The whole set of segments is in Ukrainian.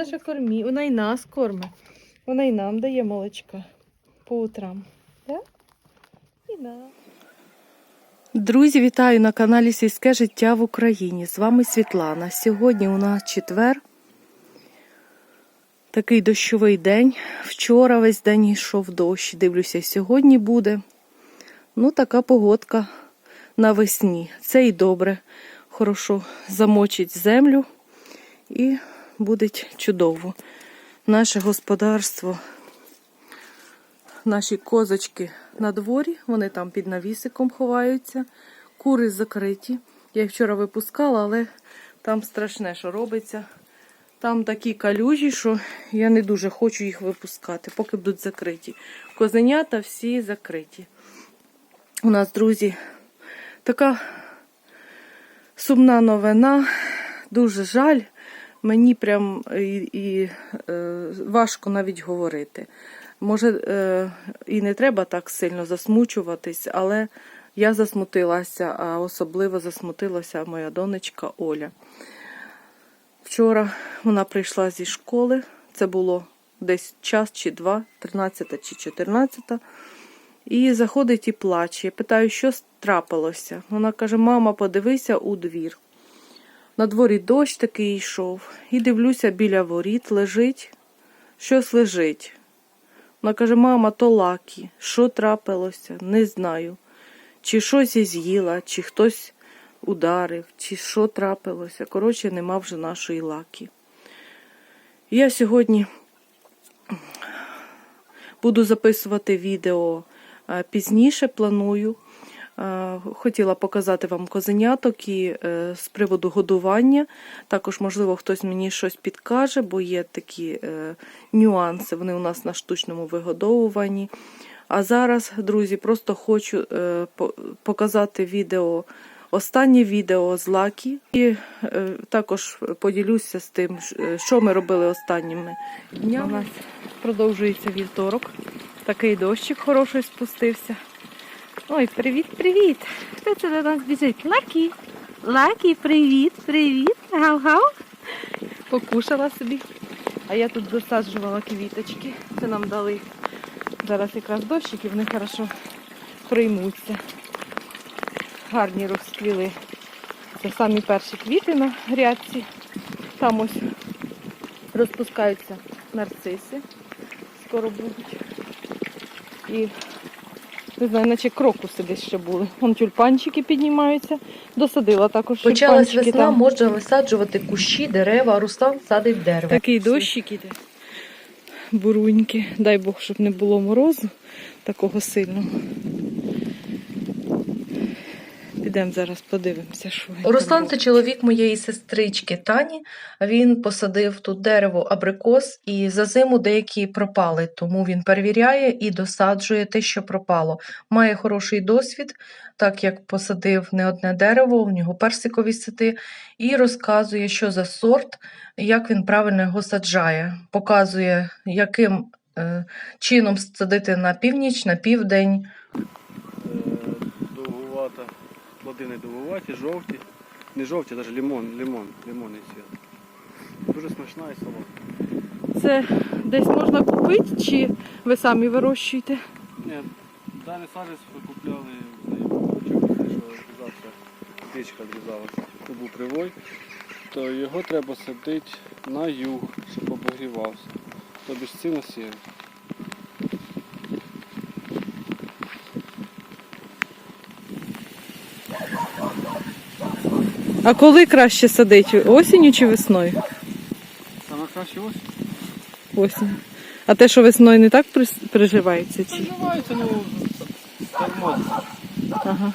Ти наша кормі. Вона і нас кормить. Вона і нам дає молочка по утрам. Друзі, вітаю на каналі Сільське життя в Україні. З вами Світлана. Сьогодні у нас четвер. Такий дощовий день. Вчора весь день йшов дощ. Дивлюся, сьогодні буде. Ну, така погодка навесні. Це і добре. Хорошо замочить землю і буде чудово. Наше господарство, наші козочки на дворі, вони там під навісиком ховаються, кури закриті. Я їх вчора випускала, але там страшне, що робиться. Там такі калюжі, що я не дуже хочу їх випускати, поки будуть закриті. Козенята всі закриті. У нас, друзі, така сумна новина, дуже жаль. Мені прям і, і е, важко навіть говорити. Може, е, і не треба так сильно засмучуватись, але я засмутилася, а особливо засмутилася моя донечка Оля. Вчора вона прийшла зі школи, це було десь час чи два, 13 чи 14. І заходить і плаче. Я питаю, що трапилося. Вона каже: Мама, подивися у двір. На дворі дощ такий йшов, і дивлюся, біля воріт лежить, щось лежить. Вона каже, мама, то лакі. Що трапилося? Не знаю. Чи щось я з'їла, чи хтось ударив, чи що трапилося. Коротше, нема вже нашої лакі. Я сьогодні буду записувати відео е, пізніше, планую. Е, Хотіла показати вам козеняток і е, з приводу годування. Також, можливо, хтось мені щось підкаже, бо є такі е, нюанси. Вони у нас на штучному вигодовуванні. А зараз, друзі, просто хочу показати відео, останнє відео з лакі. І також поділюся з тим, що ми робили останніми днями. У нас продовжується вівторок. Такий дощик хороший спустився. Ой, привіт, привіт! Хто це до нас біжить? Лакі. Лакі, привіт, привіт. Гав-гав. Покушала собі. А я тут досаджувала квіточки. Це нам дали зараз якраз дощик і вони хорошо приймуться. Гарні розквіли. Це самі перші квіти на грядці. Там ось розпускаються нарциси. Скоро будуть. І не знаю, наче крокуси десь ще були. Вон тюльпанчики піднімаються. Досадила також Почалась весна, там. можна висаджувати кущі, дерева, а Рустам садить дерева. Такий дощик іде. Буруньки. Дай Бог, щоб не було морозу такого сильного. Підемо зараз подивимося, що Руслан це чоловік моєї сестрички Тані. Він посадив тут дерево абрикос, і за зиму деякі пропали, тому він перевіряє і досаджує те, що пропало. Має хороший досвід, так як посадив не одне дерево, у нього персикові сади, і розказує, що за сорт, як він правильно його саджає. Показує, яким е, чином садити на північ, на південь. Плоди не довгуваті, жовті. Не жовті, навіть лимон, лимон, лимонний цвіт. Дуже смачна і солодка. Це десь можна купити, чи ви самі вирощуєте? Ні, далі саджець ми купляли що обрізався, птичка обрізалася. Це був привой, то його треба садити на юг, щоб обогрівався. Тобі ж ці насіяти. А коли краще садити? Осінню чи весною? Саме краще ось. Осінь. А те, що весною не так приживається? Чи? Називається, ну, тормозиться. Ага.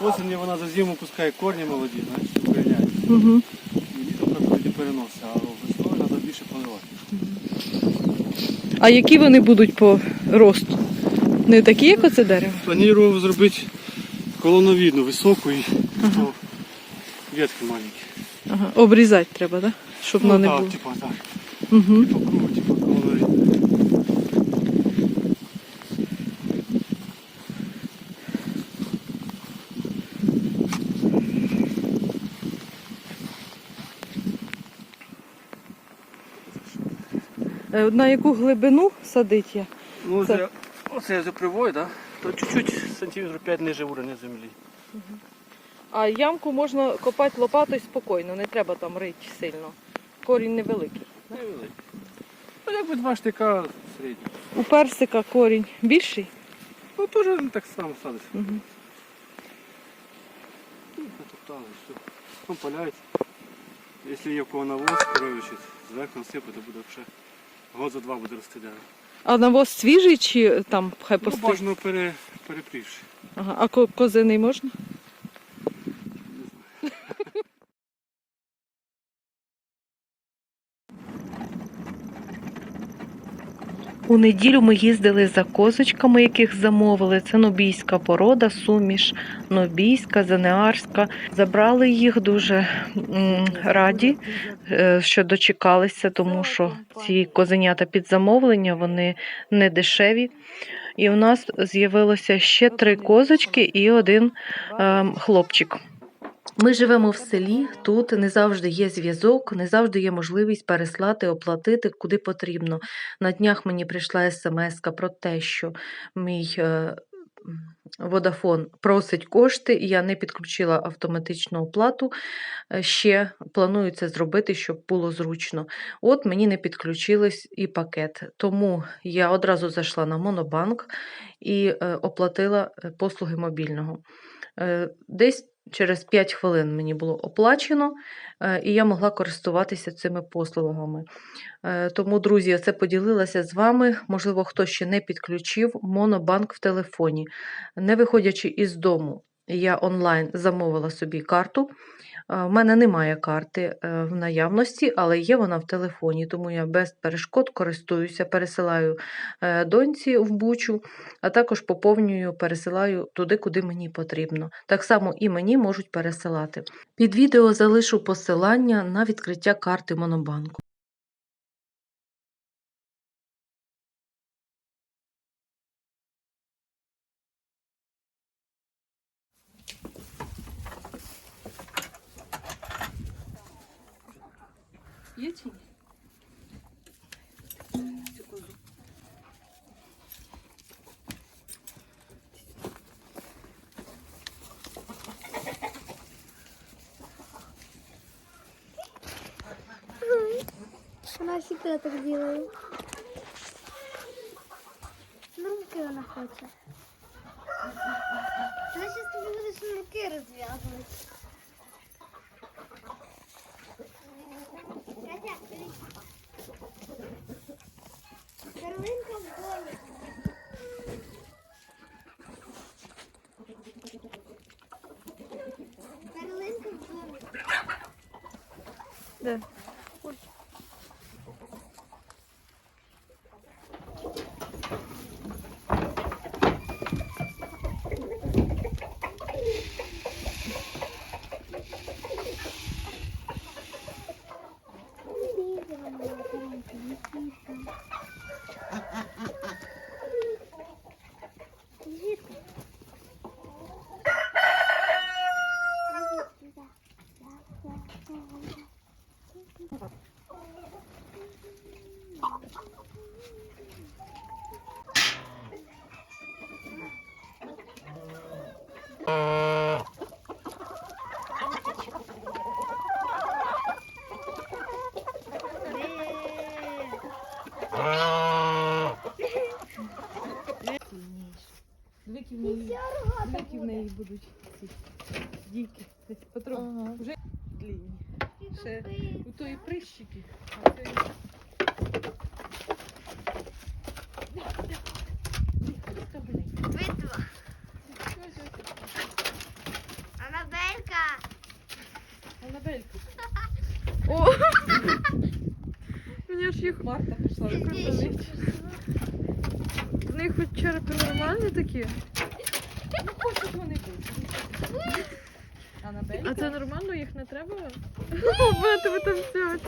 З осені вона за зиму пускає корні молоді, знаєш, укоріняє. Угу. І літом тоді переносити, а весною треба більше поливати. А які вони будуть по росту? Не такі, як оце дерево? Планував зробити колоновідну, високу і ага. ветки маленькі. Ага. Обрізати треба, так? Щоб воно не так, було. типа так. Угу. Кругу, типа колоновідну. Е, На яку глибину садить я? Ну, Це- це... оце за привой, да? то чуть-чуть сантиметрів 5 ниже уровня землі. А ямку можна копати лопатою спокійно, не треба там рити сильно. Корінь невеликий. Невеликий. Ну, якби два штика середні. У персика корінь більший. Ну, теж так само садиться. Угу. Ну, Натоптали, все. Ну, паляється. Якщо є в кого навоз коровичить, зверху насипати буде вже. Год за два буде рости дерево. А навоз свіжий чи там хай Ну, бажано пере, перепрівши. Ага. А ко- можна? У неділю ми їздили за козочками, яких замовили. Це нобійська порода, суміш, нобійська, занеарська. Забрали їх дуже раді, е, що дочекалися, тому що ці козенята під замовлення вони не дешеві. І у нас з'явилося ще три козочки і один ем, хлопчик. Ми живемо в селі, тут не завжди є зв'язок, не завжди є можливість переслати, оплатити куди потрібно. На днях мені прийшла смс про те, що мій е, Водафон просить кошти, і я не підключила автоматичну оплату. Е, Ще планую це зробити, щоб було зручно. От мені не підключилось і пакет. Тому я одразу зайшла на Монобанк і е, оплатила е, послуги мобільного. Е, Десь через 5 хвилин мені було оплачено, е, і я могла користуватися цими послугами. Е, Тому, друзі, я це поділилася з вами. Можливо, хто ще не підключив монобанк в телефоні. Не виходячи із дому, я онлайн замовила собі карту. У мене немає карти е, в наявності, але є вона в телефоні, тому я без перешкод користуюся, пересилаю е, доньці в бучу, а також поповнюю, пересилаю туди, куди мені потрібно. Так само і мені можуть пересилати. Під відео залишу посилання на відкриття карти Монобанку. Є чи ні? Она всегда так делает. Шнурки она хочет. Она сейчас тебе будет шнурки развязывать. Карлинка в? Двіки в неї, двіки в неї будуть ці дійки. Десь Петро, вже длинні. Ще у тої прищики. а це- Битва. Анабелька. Анабелька. О! Мені ж їх Марта пішла них хоч черепи нормальні такі. Ну, хочуть вони бути. А це нормально, їх не треба? Бити ви там все.